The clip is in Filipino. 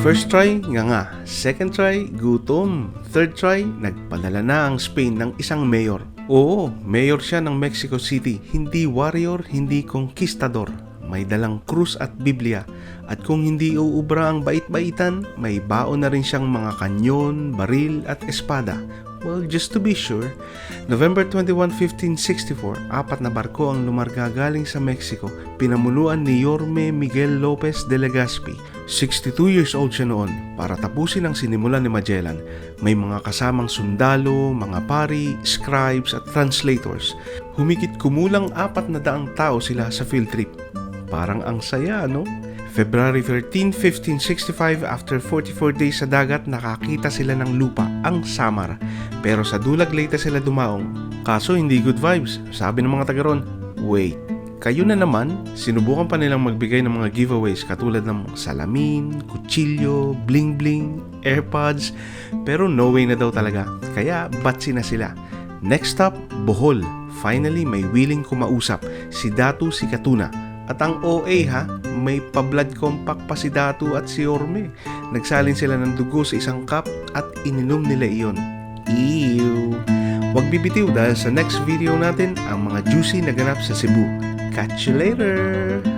First try, nga nga. Second try, gutom. Third try, nagpadala na ang Spain ng isang mayor. Oo, mayor siya ng Mexico City. Hindi warrior, hindi conquistador. May dalang krus at Biblia. At kung hindi uubra ang bait-baitan, may baon na rin siyang mga kanyon, baril at espada. Well, just to be sure, November 21, 1564, apat na barko ang lumarga galing sa Mexico, pinamuluan ni Yorme Miguel Lopez de Legazpi. 62 years old siya noon para tapusin ang sinimulan ni Magellan. May mga kasamang sundalo, mga pari, scribes at translators. Humigit kumulang apat na daang tao sila sa field trip. Parang ang saya, no? February 13, 1565, after 44 days sa dagat, nakakita sila ng lupa, ang Samar. Pero sa Dulag Leyte sila dumaong. Kaso hindi good vibes. Sabi ng mga taga ron, wait, kayo na naman, sinubukan pa nilang magbigay ng mga giveaways katulad ng salamin, kutsilyo, bling-bling, airpods, pero no way na daw talaga. Kaya batsi na sila. Next stop, Bohol. Finally, may willing kumausap, si Datu si Katuna. At ang OA ha, may pa-blood compact pa si Datu at si Orme. Nagsalin sila ng dugo sa isang cup at ininom nila iyon. Ew! Huwag bibitiw dahil sa next video natin ang mga juicy na ganap sa Cebu. Catch you later!